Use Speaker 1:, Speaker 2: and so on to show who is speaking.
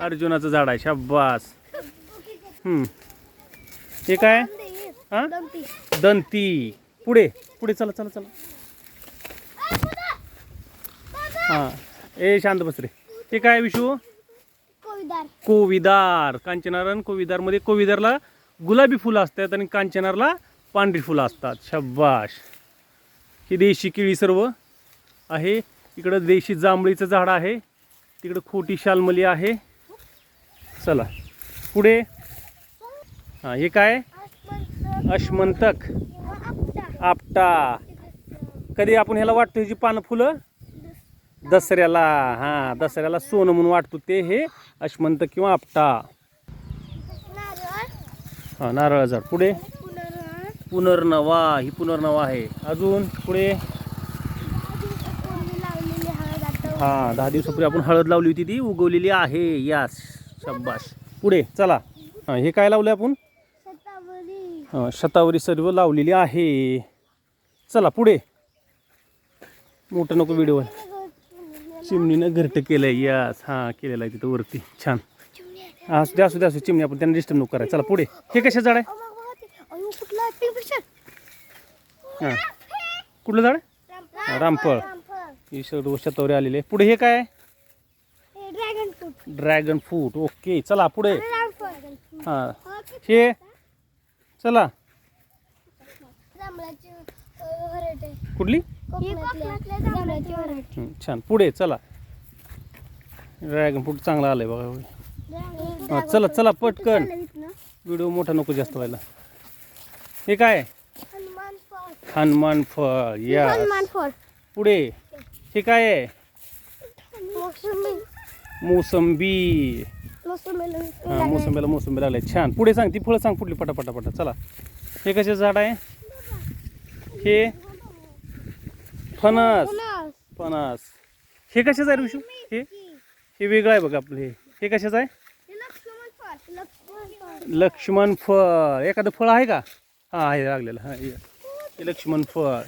Speaker 1: अर्जुनाचं झाड आहे हम्म. हे काय? हा? दंती. पुढे पुढे चला चला चला. हा. ए शांत बस रे. हे काय विशू? कोविदार. कांचनार कोविदारमध्ये कोविदारला गुलाबी फुलं असतात आणि कांचनारला पांढरी फुलं असतात. शब्बाश ही देशी केळी सर्व आहे. इकडं देशी जांभळीचं झाड आहे. तिकडं खोटी शालमली आहे. चला. पुढे? हां हे काय? अश्मंतक आपटा. कधी आपण ह्याला वाटतो ह्याची पानं फुलं? दसऱ्याला. हां दसऱ्याला सोनं म्हणून वाटतो ते हे अश्मंत किंवा आपटा. हां नारळ झाड. पुढे? पुनर्नवा. ही पुनर्नवा आहे. अजून? पुढे? हां दहा दिवसापूर्वी आपण हळद लावली होती ती उगवलेली आहे. यास शब्बाश पुढे चला. हां काय लावलं आपण? हां शतावरी सर्व लावलेली आहे. चला पुढे. मोठं नको व्हिडिओ चिमणीनं घरटं केलं आहे यास. हां केलेलं आहे तिथं वरती. छान. हा असू द्या असू द्या असू चिमणी आपण त्यांना डिस्टर्ब नको करायचं चला पुढे. हे कशा झाड आहे? हां. कुठलं झाड? रामफळ. ही सर्व शतावरी आलेली आहे. पुढे हे काय
Speaker 2: फ्रूट
Speaker 1: ड्रॅगन फ्रूट. ओके चला पुढे. हां. हे चला.
Speaker 2: जांभळाची व्हरायटी.
Speaker 1: कुठली? हं, छान. पुढे चला. ड्रॅगन फ्रूट चांगला आलाय बघा हां चला चला पटकन. व्हिडिओ मोठा नको जास्त व्हायला. हे काय?
Speaker 2: हनुमान फळ.
Speaker 1: हनुमान फळ या
Speaker 2: हनुमान फळ.
Speaker 1: पुढे. हे काय आहे?
Speaker 2: मोसंबी.
Speaker 1: हां मोसंबीला मोसंबी लागले. छान. पुढे सांग ती फळं सांग कुठली पटा पटा पटा चला. हे कशाचं झाड आहे? हे फणस. फणस. हे कशाचं आहे ऋषू? हे? हे वेगळं आहे बघा आपलं हे. हे कशाचं आहे?
Speaker 2: लक्ष्मण फळ.
Speaker 1: एखादं फळ आहे का? हां आहे लागलेलं. हे. हे लक्ष्मण फळ.